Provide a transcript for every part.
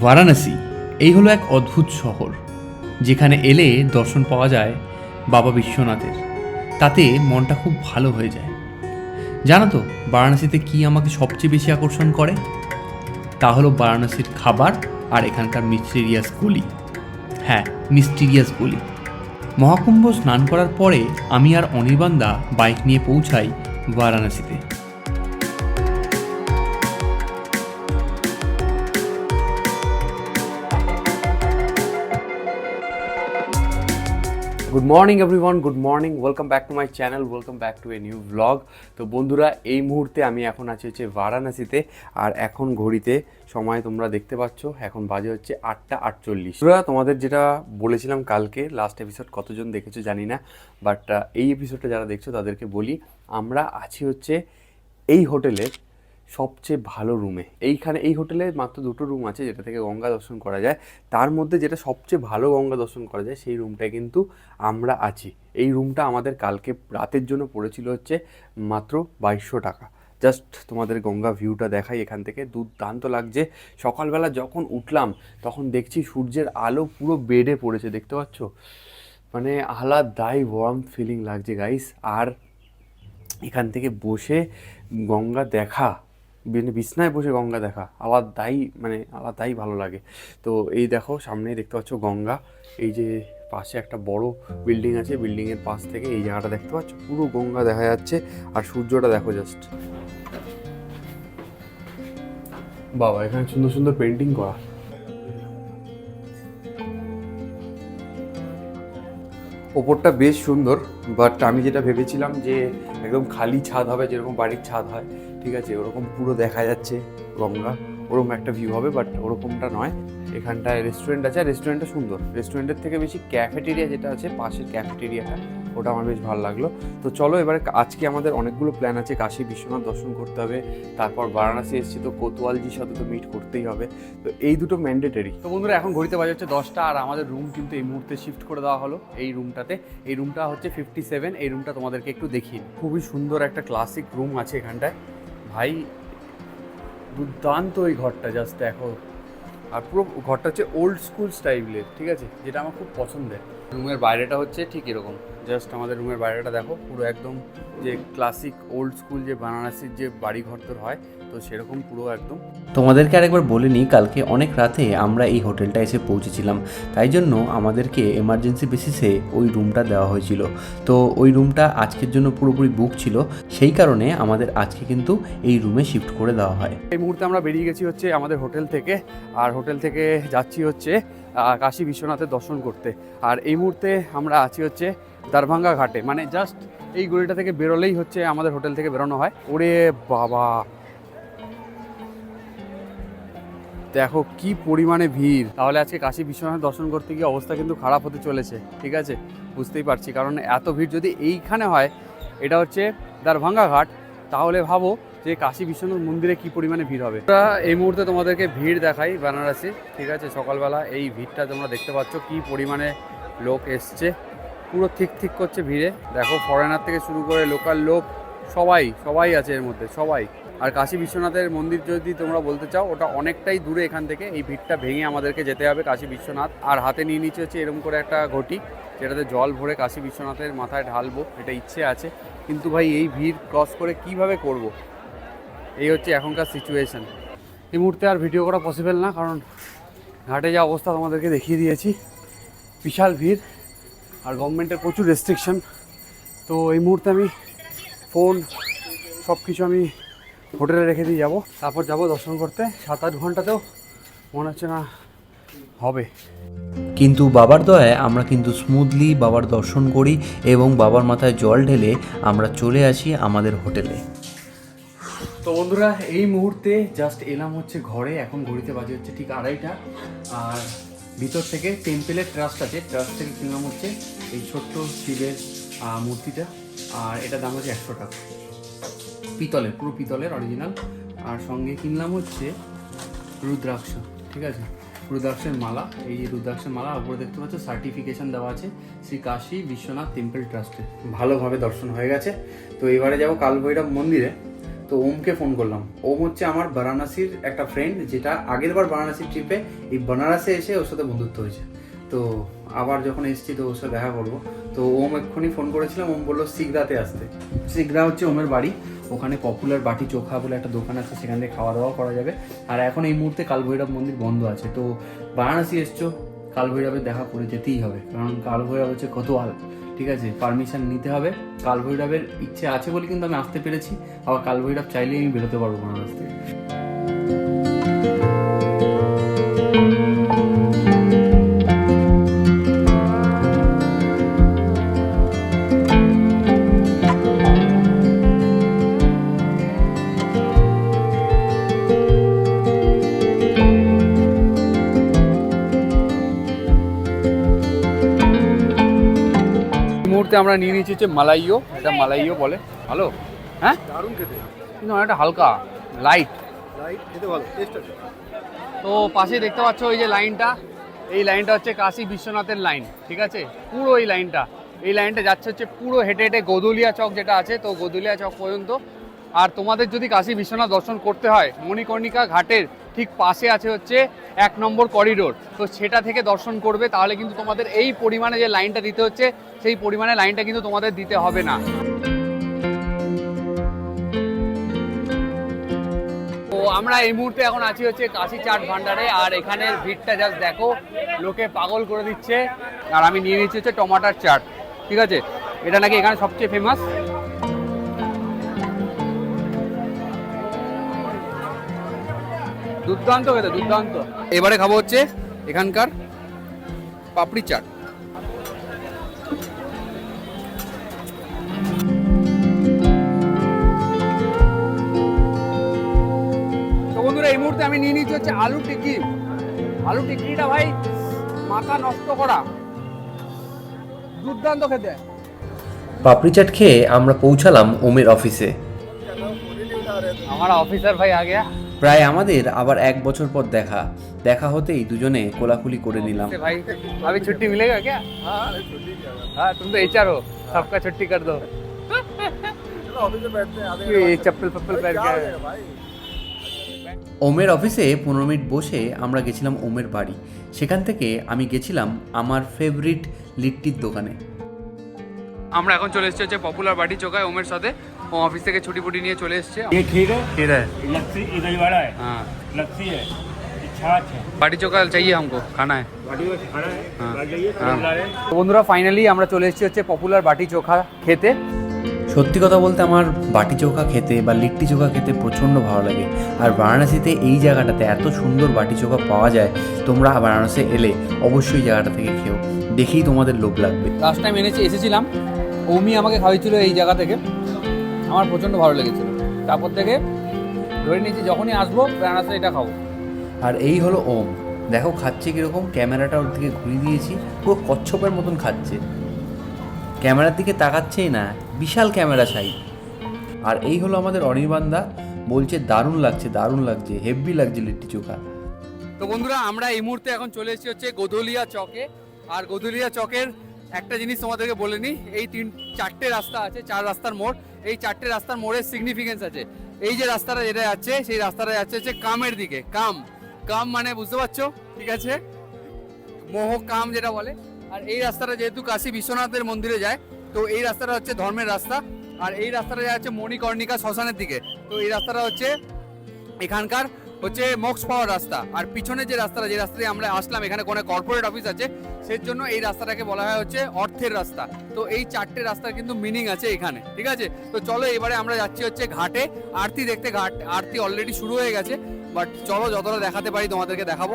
বারাণসী, এই হলো এক অদ্ভুত শহর, যেখানে এলে দর্শন পাওয়া যায় বাবা বিশ্বনাথের। তাতে মনটা খুব ভালো হয়ে যায়। জানো তো, বারাণসীতে কি আমাকে সবচেয়ে বেশি আকর্ষণ করে? তা হলো বারাণসীর খাবার আর এখানকার মিস্টিরিয়াস গলি। হ্যাঁ মিস্টিরিয়াস গলি। মহাকুম্ভ স্নান করার পরে আমি আর অনির্বাণদা বাইক নিয়ে পৌঁছাই বারাণসীতে। Good morning everyone good morning welcome back to my channel welcome back to a new blog তো বন্ধুরা, এই মুহূর্তে আমি এখন আছি হচ্ছে বারাণসীতে আর এখন ঘড়িতে সময় তোমরা দেখতে পাচ্ছ, এখন বাজে হচ্ছে আটটা আটচল্লিশ। তোমাদের যেটা বলেছিলাম কালকে লাস্ট এপিসোড কতজন দেখেছ জানি না বাট এই এপিসোডটা যারা দেখছ তাদেরকে বলি, আমরা আছি হচ্ছে এই হোটেলের সবচেয়ে ভালো রুমে। এইখানে, এই হোটেলে মাত্র দুটো রুম আছে যেটা থেকে গঙ্গা দর্শন করা যায়। তার মধ্যে যেটা সবচেয়ে ভালো গঙ্গা দর্শন করা যায় সেই রুমটায় কিন্তু আমরা আছি। এই রুমটা আমাদের কালকে রাতের জন্য পড়েছিল হচ্ছে মাত্র বাইশশো টাকা। জাস্ট তোমাদের গঙ্গা ভিউটা দেখাই এখান থেকে। দুর্দান্ত লাগছে। সকালবেলা যখন উঠলাম, তখন দেখছি সূর্যের আলো পুরো বেডে পড়েছে, দেখতে পাচ্ছ? মানে আলাদাই ওয়ার্ম ফিলিং লাগছে গাইস আর এখান থেকে বসে গঙ্গা দেখা বিছনায় বসে গঙ্গা দেখা। আলাদাই মানে আলাদাই ভালো লাগে। তো এই দেখো সামনে দেখতে পাচ্ছ গঙ্গা। এই যে পাশে একটা বড় বিল্ডিং আছে বিল্ডিংয়ের পাশ থেকে এই জায়গাটা দেখতে পাচ্ছ? পুরো গঙ্গা দেখা যাচ্ছে আর সূর্যটা দেখো জাস্ট বাবা, এখানে সুন্দর সুন্দর পেন্টিং করা। ওপরটা বেশ সুন্দর বাট আমি যেটা ভেবেছিলাম যে একদম খালি ছাদ হবে, যেরকম বাড়ির ছাদ হয়, ঠিক আছে, ওরকম পুরো দেখা যাচ্ছে গঙ্গা, ওরকম একটা ভিউ হবে বাট ওরকমটা নয়। এখানটায় রেস্টুরেন্ট আছে, আর রেস্টুরেন্টটা সুন্দর। রেস্টুরেন্টের থেকে বেশি ক্যাফেটেরিয়া যেটা আছে, পাশের ক্যাফেটেরিয়াটা ওটা আমার বেশ ভালো লাগল। তো চলো এবারে আজকে আমাদের অনেকগুলো প্ল্যান আছে। কাশী বিশ্বনাথ দর্শন করতে হবে, তারপর বারাণসী এসেছি তো কোতোয়ালজির সাথে তো মিট করতেই হবে। তো এই দুটো ম্যান্ডেটারি তো বন্ধুরা, এখন ঘড়িতে বাজে হচ্ছে দশটা, আর আমাদের রুম কিন্তু এই মুহূর্তে শিফট করে দেওয়া হলো এই রুমটাতে এই রুমটা হচ্ছে ফিফটি সেভেন এই রুমটা তোমাদেরকে একটু দেখিয়ে খুবই সুন্দর একটা ক্লাসিক রুম আছে এখানটায়। ভাই, দুর্দান্ত এই ঘরটা জাস্ট দেখো। আর পুরো ঘরটা হচ্ছে ওল্ড স্কুল স্টাইলের ঠিক আছে? যেটা আমার খুব পছন্দের। রুমের বাইরেটা হচ্ছে ঠিক এরকম। জাস্ট আমাদের রুমের বাইরেটা দেখো পুরো একদম যে ক্লাসিক ওল্ড স্কুল যে বানারসির যে বাড়ি ঘর তোর হয় তো সেরকম পুরো একদম। তোমাদেরকে আরেকবার বলে নিই কালকে অনেক রাতে আমরা এই হোটেলটা এসে পৌঁছেছিলাম। তাই জন্য আমাদেরকে এমার্জেন্সি বেসিসে ওই রুমটা দেওয়া হয়েছিল। তো ওই রুমটা আজকের জন্য পুরোপুরি বুক ছিল। সেই কারণে আমাদের আজকে কিন্তু এই রুমে শিফট করে দেওয়া হয়। এই মুহূর্তে আমরা বেরিয়ে গেছি হচ্ছে আমাদের হোটেল থেকে। আর হোটেল থেকে যাচ্ছি হচ্ছে কাশী বিশ্বনাথের দর্শন করতে। আর এই মুহূর্তে আমরা আছি হচ্ছে দারভাঙ্গা ঘাটে। মানে জাস্ট এই গলিটা থেকে বেরোলেই হচ্ছে আমাদের হোটেল থেকে বেরোনো হয়। ওরে বাবা! দেখো কি পরিমাণে ভিড়। তাহলে আজকে কাশী বিশ্বনাথ দর্শন করতে গিয়ে অবস্থা কিন্তু খারাপ হতে চলেছে, ঠিক আছে? বুঝতেই পারছি। কারণ এত ভিড় যদি এইখানে হয়, এটা হচ্ছে দারভাঙ্গা ঘাট। তাহলে ভাবো যে কাশী বিশ্বনাথ মন্দিরে কি পরিমাণে ভিড় হবে। এই মুহূর্তে তোমাদেরকে ভিড় দেখাই বেনারসি, ঠিক আছে? সকালবেলা এই ভিড়টা তোমরা দেখতে পাচ্ছ কি পরিমাণে লোক এসছে। পুরো ঠিক ঠিক করছে ভিড়ে। দেখো ফরেনার থেকে শুরু করে লোকাল লোক, সবাই সবাই আছে এর মধ্যে, সবাই। আর কাশী বিশ্বনাথের মন্দির যদি তোমরা বলতে চাও, ওটা অনেকটাই দূরে এখান থেকে। এই ভিড়টা ভেঙে আমাদেরকে যেতে হবে কাশী বিশ্বনাথ। আর হাতে নিয়ে নিচে হচ্ছে এরকম করে একটা ঘটি, যেটাতে জল ভরে কাশী বিশ্বনাথের মাথায় ঢালবো, এটা ইচ্ছে আছে। কিন্তু ভাই, এই ভিড় ক্রস করে কীভাবে করব। এই হচ্ছে এখনকার সিচুয়েশন এই মুহূর্তে আর ভিডিও করা পসিবল না, কারণ ঘাটে যা অবস্থা তোমাদেরকে দেখিয়ে দিয়েছি। বিশাল ভিড়। আর গভর্নমেন্টের প্রচুর রেস্ট্রিকশন তো এই মুহূর্তে আমি ফোন সব কিছু আমি হোটেলে রেখে দিয়ে যাব। তারপর যাব দর্শন করতে। সাত আট ঘন্টাতেও মনে হচ্ছে না হবে। কিন্তু বাবার দয়ায় আমরা কিন্তু স্মুথলি বাবার দর্শন করি এবং বাবার মাথায় জল ঢেলে আমরা চলে আসি আমাদের হোটেলে তো বন্ধুরা এই মুহূর্তে জাস্ট এলাম হচ্ছে ঘরে। এখন ঘড়িতে বাজে হচ্ছে ঠিক আড়াইটা। আর ভিতর থেকে টেম্পেলের ট্রাস্ট আছে। ট্রাস্ট থেকে কিনলাম হচ্ছে এই ছোট্ট শিবের মূর্তিটা। আর এটা দাম হচ্ছে একশো টাকা। পিতলের, পুরো পিতলের অরিজিনাল আর সঙ্গে কিনলাম হচ্ছে রুদ্রাক্ষ, ঠিক আছে? রুদ্রাক্ষের মালা। এই রুদ্রাক্ষের মালা উপরে দেখতে পাচ্ছ সার্টিফিকেশন দেওয়া আছে শ্রী কাশী বিশ্বনাথ টেম্পল ট্রাস্টে ভালোভাবে দর্শন হয়ে গেছে। তো এবারে যাব কালভৈরব মন্দিরে। তো ওমকে ফোন করলাম। ওম হচ্ছে আমার বারাণসীর একটা ফ্রেন্ড যেটা আগের বার বারাণসীর ট্রিপে এই বানারসে এসে ওর সাথে বন্ধুত্ব হয়েছে। তো আবার যখন এসেছি তো ওর সাথে দেখা করব। তো ওম এক্ষুনি ফোন করেছিলাম, ওম বলল সিগরাতে আসতে। সিগরা হচ্ছে ওমের বাড়ি, ওখানে পপুলার বাটি চোখা বলে একটা দোকান আছে, সেখান থেকে খাওয়া দাওয়া করা যাবে। আর এখন এই মুহূর্তে কালভৈরব মন্দির বন্ধ আছে। তো বারাণসী এসছো, কালভৈরবের দেখা করে যেতেই হবে। কারণ কালভৈরব হচ্ছে কত কতোয়াল, ঠিক আছে? পারমিশন নিতে হবে। কালভৈরবের ইচ্ছে আছে বলে কিন্তু আমি আসতে পেরেছি। আবার কালভৈরব চাইলেই আমি বেরোতে পারব বারাণস থেকে। মুহূর্তে আমরা নিয়ে নিয়েছি হচ্ছে মালাইও এটা মালাইও বলে। ভালো? হ্যাঁ? দারুণ খেতে। কিন্তু অনেকটা হালকা লাইট লাইট খেতে ভালো তো পাশে দেখতে পাচ্ছ ওই যে লাইনটা এই লাইনটা হচ্ছে কাশী বিশ্বনাথের লাইন ঠিক আছে? পুরো এই লাইনটা। এই লাইনটা যাচ্ছে হচ্ছে পুরো হেঁটে হেঁটে গোদুলিয়া চক যেটা আছে তো গোদুলিয়া চক পর্যন্ত। আর তোমাদের যদি কাশী বিশ্বনাথ দর্শন করতে হয় মণিকর্ণিকা ঘাটের ঠিক পাশে আছে হচ্ছে এক নম্বর করিডোর তো সেটা থেকে দর্শন করবে, তাহলে কিন্তু তোমাদের এই পরিমাণে যে লাইনটা দিতে হচ্ছে, সেই পরিমাণে লাইনটা কিন্তু তোমাদের দিতে হবে না। তো আমরা এই মুহূর্তে এখন আছি হচ্ছে কাশি চাট ভান্ডারে আর এখানের ভিড়টা জাস্ট দেখো, লোকে পাগল করে দিচ্ছে। আর আমি নিয়ে নিচ্ছি হচ্ছে টমাটার চাট, ঠিক আছে? এটা নাকি এখানে সবচেয়ে ফেমাস দুর্দান্ত খেতে দুর্দান্ত। এবারে খাব হচ্ছে এখানকার পাপড়ি চাট। তো বন্ধুরা এই মুহূর্তে আমি নিয়ে নিচ্ছি হচ্ছে আলু টিকি আলু টিকিটা ভাই মাথা নষ্ট করা। দুর্দান্ত খেতে। পাপড়ি চাট খেয়ে আমরা পৌঁছালাম ওমের অফিসে। আমার অফিসার ভাই আগে। প্রায় আমাদের আবার এক বছর পর দেখা দেখা হতেই দুজনে কোলাকুলি করে নিলাম भाई अभी छुट्टी मिलेगा क्या हाँ अरे छोटी क्या बात हाँ तुम तो एचआर हो सबका छुट्टी कर दो चलो ऑफिस में बैठते हैं आधे ये घंटे चप्पल पप्पल बाद। पहन क्या हो के जाएगा भाई ওমের অফিসে পনেরো মিনিট বসে আমরা গেছিলাম ওমের বাড়ি সেখান থেকে আমি গেছিলাম আমার ফেভারিট লিট্টির দোকানে আমরা এখন চলে এসেছি হচ্ছে পপুলার বাটি চোখায় ওমের সাথে ও অফিস থেকে ছুটি ফুটি নিয়ে চলে এসেছে ये खीर है खीर है लस्सी ये दही वाला है हाँ लस्सी है ये छाछ है বাটি চোখা चाहिए हमको खाना है बाटी में खाना है हाँ। आ जाइए हाँ। ला रहे हैं তো বন্ধুরা ফাইনালি আমরা চলে এসেছি হচ্ছে পপুলার বাটি চোখা খেতে সত্যি কথা বলতে আমার বাটি চোখা খেতে বা লিট্টি চোখা খেতে প্রচণ্ড ভালো লাগে আর বারাণসীতে এই জায়গাটাতে এত সুন্দর বাটি চোখা পাওয়া যায় তোমরা বারাণসী এলে অবশ্যই জায়গাটা থেকে খেও দেখেই তোমাদের লোভ লাগবে লাস্ট টাইম এনেছি এসেছিলাম ওমি আমাকে খাওয়াইছিল এই জায়গা থেকে আমার প্রচণ্ড ভালো লেগেছিল। তারপর থেকে ধরে নিয়েছি যখনই আসব বেনারসে এটা খাব। আর এই হলো ওম। দেখো খাচ্ছে কীরকম ক্যামেরাটা ওর দিকে ঘুরিয়ে দিয়েছি পুরো কচ্ছপের মতন খাচ্ছে। ক্যামেরার দিকে তাকাচ্ছেই না বিশাল ক্যামেরা সাই আর এই হলো আমাদের অনির্বাণদা বলছে দারুণ লাগছে দারুণ লাগছে হেভি লাগছে লিট্টি চোখা। তো বন্ধুরা আমরা এই মুহূর্তে এখন চলে এসেছি হচ্ছে গোদলিয়া চকে। আর গোদলিয়া চকের একটা জিনিস তোমাদেরকে বলে নিই এই তিন চারটে রাস্তা আছে চার রাস্তার মোড়। এই চারটে রাস্তার মোড়ের সিগনিফিকেন্স আছে। এই যে রাস্তাটা যেটা যাচ্ছে, সেই রাস্তাটা যাচ্ছে হচ্ছে কামের দিকে। কাম। কাম মানে বুঝতে পারছ? ঠিক আছে? মোহ কাম যেটা বলে। আর এই রাস্তাটা যেহেতু কাশী বিশ্বনাথের মন্দিরে যায়, তো এই রাস্তাটা হচ্ছে ধর্মের রাস্তা। আর এই রাস্তাটা যাচ্ছে মণিকর্ণিকা শ্মশানের দিকে। তো এই রাস্তাটা হচ্ছে এখানকার হচ্ছে মক্স পাওয়ার রাস্তা। আর পিছনে যে রাস্তাটা, যে রাস্তা দিয়ে আমরা আসলাম, এখানে কোনো কর্পোরেট অফিস আছে, সেই জন্য এই রাস্তাটাকে বলা হয় হচ্ছে অর্থের রাস্তা। তো এই চারটে রাস্তার কিন্তু মিনিং আছে এখানে, ঠিক আছে? তো চলো এবারে আমরা যাচ্ছি হচ্ছে ঘাটে। আরতি দেখতে ঘাট, আরতি অলরেডি শুরু হয়ে গেছে বাট চলো যতটা দেখাতে পারি তোমাদেরকে দেখাবো।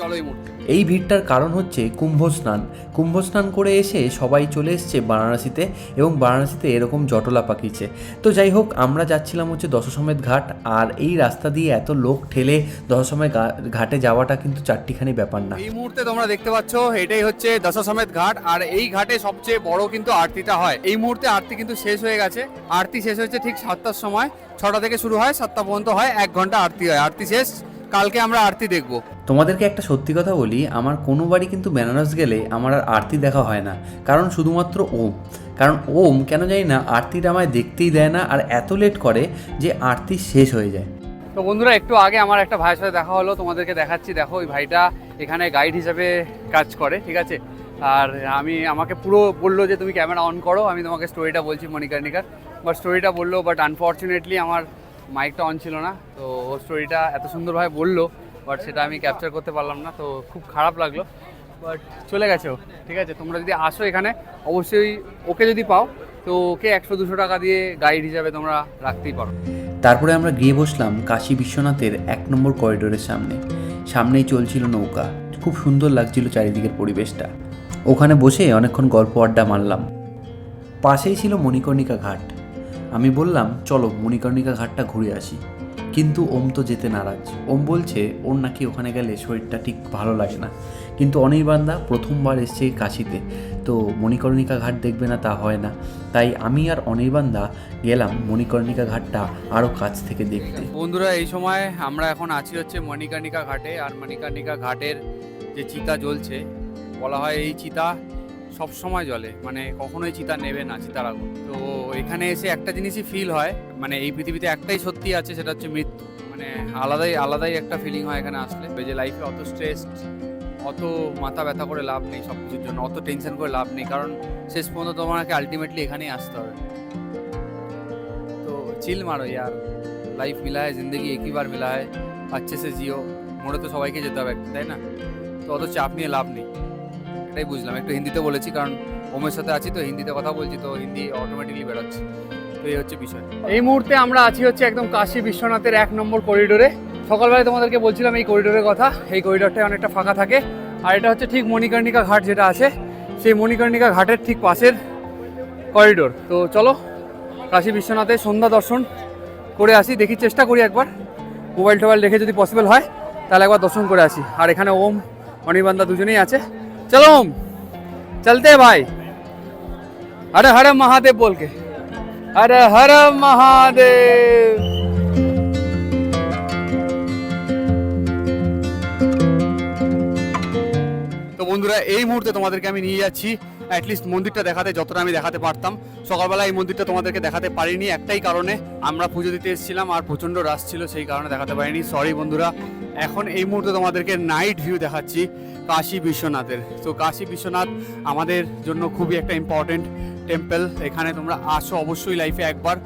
চলো এই মুহূর্তে। এই ভিড়টার কারণ হচ্ছে কুম্ভ স্নান কুম্ভ স্নান করে এসে সবাই চলে এসছে বারাণসীতে এবং বারাণসীতে এরকম জটলা পাকিয়েছে। তো যাই হোক আমরা যাচ্ছিলাম হচ্ছে দশসমেত ঘাট আর এই রাস্তা দিয়ে এত লোক ঠেলে দশসমেত ঘাটে যাওয়াটা কিন্তু চারটিখানি ব্যাপার না। এই মুহূর্তে তোমরা দেখতে পাচ্ছ এটাই হচ্ছে দশাসমেত ঘাট আর এই ঘাটে সবচেয়ে বড় কিন্তু আরতিটা হয়। এই মুহূর্তে আরতি কিন্তু শেষ হয়ে গেছে। আরতি শেষ হয়েছে ঠিক সাতটার সময়। ছটা থেকে শুরু হয় সাতটা পর্যন্ত হয় এক ঘণ্টা আরতি হয়। আরতি শেষ। কালকে আমরা আরতি দেখব। তোমাদেরকে একটা সত্যি কথা বলি, আমার কোনো বাড়ি কিন্তু বেনারস গেলে আমার আর আরতি দেখা হয় না। কারণ শুধুমাত্র ওম। কারণ ওম কেন জানি না আরতিটা আমায় দেখতেই দেয় না আর এত লেট করে যে আরতি শেষ হয়ে যায়। তো বন্ধুরা, একটু আগে আমার একটা ভাইয়ের সাথে দেখা হলো, তোমাদেরকে দেখাচ্ছি। দেখো, ওই ভাইটা এখানে গাইড হিসাবে কাজ করে, ঠিক আছে? আর আমি, আমাকে পুরো বলল যে তুমি ক্যামেরা অন করো, আমি তোমাকে স্টোরিটা বলছি মণিকর্ণিকার বাট স্টোরিটা বলল বাট আনফর্চুনেটলি আমার মাইকটা অন ছিল না, তো ও স্টোরিটা এত সুন্দরভাবে বলল বাট সেটা আমি ক্যাপচার করতে পারলাম না, তো খুব খারাপ লাগল। বাট চলে গেছে ঠিক আছে, তোমরা যদি আসো এখানে, অবশ্যই ওকে যদি পাও, তো ওকে একশো দুশো টাকা দিয়ে গাইড হিসাবে তোমরা রাখতেই পারো। তারপরে আমরা গিয়ে বসলাম কাশী বিশ্বনাথের এক নম্বর করিডোরের সামনে। সামনেই চলছিল নৌকা। খুব সুন্দর লাগছিল চারিদিকের পরিবেশটা। ওখানে বসে অনেকক্ষণ গল্প আড্ডা মারলাম। পাশেই ছিল মণিকর্ণিকা ঘাট। আমি বললাম, চলো মণিকর্ণিকা ঘাটটা ঘুরে আসি। কিন্তু ওম তো যেতে নারাজ। ওম বলছে, ওর নাকি ওখানে গেলে শরীরটা ঠিক ভালো লাগে না। কিন্তু অনির্বাণদা প্রথমবার এসছে কাশিতে। তো মণিকর্ণিকা ঘাট দেখবে না তা হয় না। তাই আমি আর অনির্বাণদা গেলাম মণিকর্ণিকা ঘাটটা আরও কাছ থেকে দেখতে। বন্ধুরা, এই সময় আমরা এখন আছি হচ্ছে মণিকর্ণিকা ঘাটে। আর মণিকর্ণিকা ঘাটের যে চিতা জ্বলছে, বলা হয় এই চিতা সব সময় জ্বলে মানে কখনোই চিতা নেবে না চিতার আগুন তো এখানে এসে একটা জিনিসই ফিল হয় মানে এই পৃথিবীতে একটাই সত্যি আছে, সেটা হচ্ছে মৃত্যু। মানে আলাদাই আলাদাই একটা ফিলিং হয় এখানে আসলে। যে লাইফে অত স্ট্রেস অত মাথা ব্যথা করে লাভ নেই সব কিছুর জন্য, অত টেনশন করে লাভ নেই। কারণ শেষ পর্যন্ত তোমাকে আলটিমেটলি এখানেই আসতে হবে। তো চিল মারো ইয়ার। লাইফ মিলা হয় জিন্দগি একইবার মিলা হয় আচ্ছে সে জিও। মোড়ে তো সবাইকে যেতে হবে, তাই না? তো অত চাপ নিয়ে লাভ নেই। এটাই বুঝলাম। একটু হিন্দিতে বলেছি কারণ ওমের সাথে আছি তো, হিন্দিতে কথা বলছি তো, হিন্দি অটোমেটিকলি বেরোচ্ছে। তো এই হচ্ছে বিষয়। এই মুহূর্তে আমরা আছি হচ্ছে একদম কাশী বিশ্বনাথের এক নম্বর করিডোরে সকালবেলায় তোমাদেরকে বলছিলাম এই করিডোরের কথা। এই করিডোরটায় অনেকটা ফাঁকা থাকে। আর এটা হচ্ছে ঠিক মণিকর্ণিকা ঘাট যেটা আছে। সেই মণিকর্ণিকা ঘাটের ঠিক পাশের করিডোর তো চলো, কাশী বিশ্বনাথে সন্ধ্যা দর্শন করে আসি। দেখি, চেষ্টা করি একবার। মোবাইল টোবাইল রেখে যদি পসিবল হয়, তাহলে একবার দর্শন করে আসি। আর এখানে ওম অনির্বাণদা দুজনেই আছে। চলো চলতে ভাই হরে হরে মহাদেব বলকে হরে হর মহাদেব তো বন্ধুরা, এই মুহূর্তে তোমাদেরকে আমি নিয়ে যাচ্ছি অ্যাটলিস্ট মন্দিরটা দেখাতে যতটা আমি দেখাতে পারতাম। সকালবেলা এই মন্দিরটা তোমাদেরকে দেখাতে পারিনি একটাই কারণে। আমরা পুজো দিতে এসেছিলাম আর প্রচণ্ড রাশ ছিল সেই কারণে দেখাতে পারিনি। সরি বন্ধুরা। এখন এই মুহূর্তে তোমাদেরকে নাইট ভিউ দেখাচ্ছি কাশী বিশ্বনাথের। তো কাশী বিশ্বনাথ আমাদের জন্য খুবই একটা ইম্পর্টেন্ট টেম্পল এখানে তোমরা আসো অবশ্যই লাইফে একবার।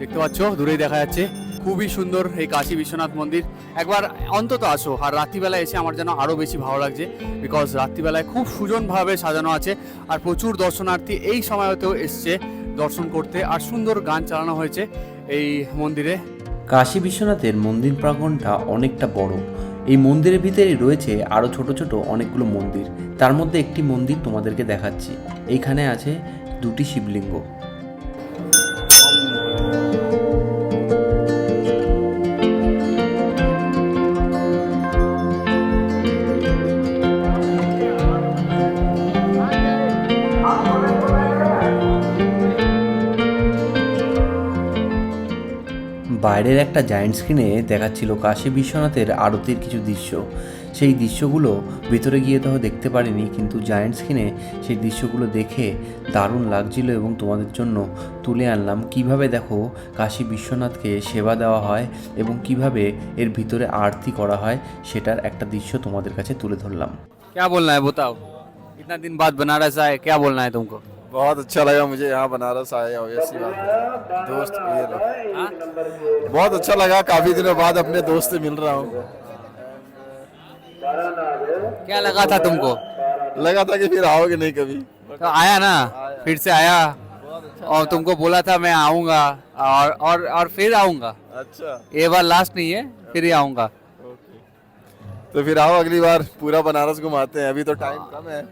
দেখতে পাচ্ছ, দূরেই দেখা যাচ্ছে। খুবই সুন্দর এই কাশী বিশ্বনাথ মন্দির। একবার অন্তত আসো, আর রাত্রিবেলায় এসে আমার যেন আরও বেশি ভালো লাগছে বিকজ রাত্রিবেলায় খুব সুজনভাবে সাজানো আছে, আর প্রচুর দর্শনার্থী এই সময়তেও এসছে দর্শন করতে, আর সুন্দর গান চালানো হয়েছে এই মন্দিরে। কাশী বিশ্বনাথের মন্দির প্রাঙ্গণটা অনেকটা বড়। এই মন্দিরের ভিতরে রয়েছে আরও ছোট ছোট অনেকগুলো মন্দির। তার মধ্যে একটি মন্দির তোমাদেরকে দেখাচ্ছি। এইখানে আছে দুটি শিবলিঙ্গ। বাইরের একটা জায়েন্ট স্ক্রিনে দেখাচ্ছিল কাশী বিশ্বনাথের আরতির কিছু দৃশ্য সেই দৃশ্যগুলো ভেতরে গিয়ে তো দেখতে পারিনি কিন্তু জায়েন্ট স্ক্রিনে সেই দৃশ্যগুলো দেখে দারুণ লাগছিল এবং তোমাদের জন্য তুলে আনলাম কিভাবে দেখো কাশী বিশ্বনাথকে সেবা দেওয়া হয় এবং কিভাবে এর ভিতরে আরতি করা হয় সেটার একটা দৃশ্য তোমাদের কাছে তুলে ধরলাম क्या बोलना है बताओ इतना दिन बाद बनारस आए क्या बोलना है तुमको बहुत अच्छा लगा मुझे यहाँ बनारस आए और ऐसी बात। है दोस्त ये लो। हाँ? बहुत अच्छा लगा काफ़ी दिनों बाद अपने दोस्त से मिल रहा हूँ। क्या लगा था तुमको? लगा था कि फिर आओगे नहीं कभी। तो आया ना? आया। फिर से आया? और तुमको बोला था मैं आऊँगा और और और फिर आऊँगा। अच्छा। ये बार लास्ट नहीं है फिर ही आऊँगा। तो फिर आओ अगली बार पूरा बनारस घुमाते हैं। अभी तो टाइम कम है।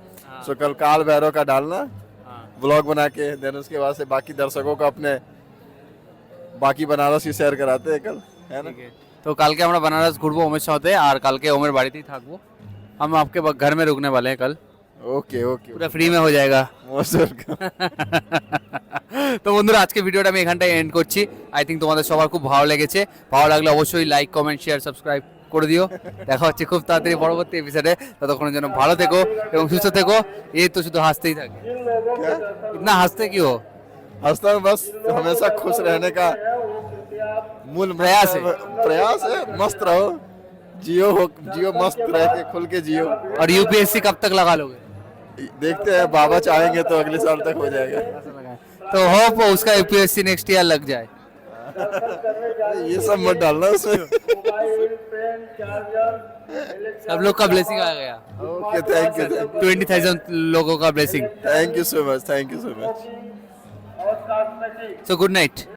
सो कल काल भैरव का डालना। ब्लॉग बना के देन उसके बाद से बाकी दर्शकों को अपने बाकी बनारस की सैर कराते हैं कल है ना তো কালকে আমরা বেনারস ঘুরবো ওমের সাথে আর কালকে ওমের বাড়িতেই থাকবো हम आपके घर में रुकने वाले हैं कल ओके ओके पूरा फ्री में हो जाएगा मोस्ट वेलकम তো বন্ধুরা আজকে ভিডিওটা আমি এখানটায় এন্ড করছি আই থিঙ্ক তোমাদের সবার খুব ভালো লেগেছে ভালো লাগলে অবশ্যই লাইক কমেন্ট শেয়ার সাবস্ক্রাইব করে দিও দেখা হচ্ছে খুব তাড়াতাড়ি পরবর্তী এপিসোডে ততক্ষণের জন্য ভালো থেকো এবং সুস্থ থেকো এই তো শুধু হাসতেই থাকে না হাসতে কি हो हंसता हूँ बस हमेशा खुश रहने का मूल प्रयास है। प्रयास है मस्त रहो जियो हो जियो मस्त रह के खुल के जियो और यूपीएससी कब तक लगा लोगे देखते हैं बाबा चाहेंगे तो अगले साल तक हो जाएगा तो होप उसका यूपीएससी नेक्स्ट ईयर लग जाए ये सब मत डालना उसमें सब लोग का ब्लेसिंग आ गया। Okay thank you twenty thousand लोगों का blessing thank you so much thank you so much so good night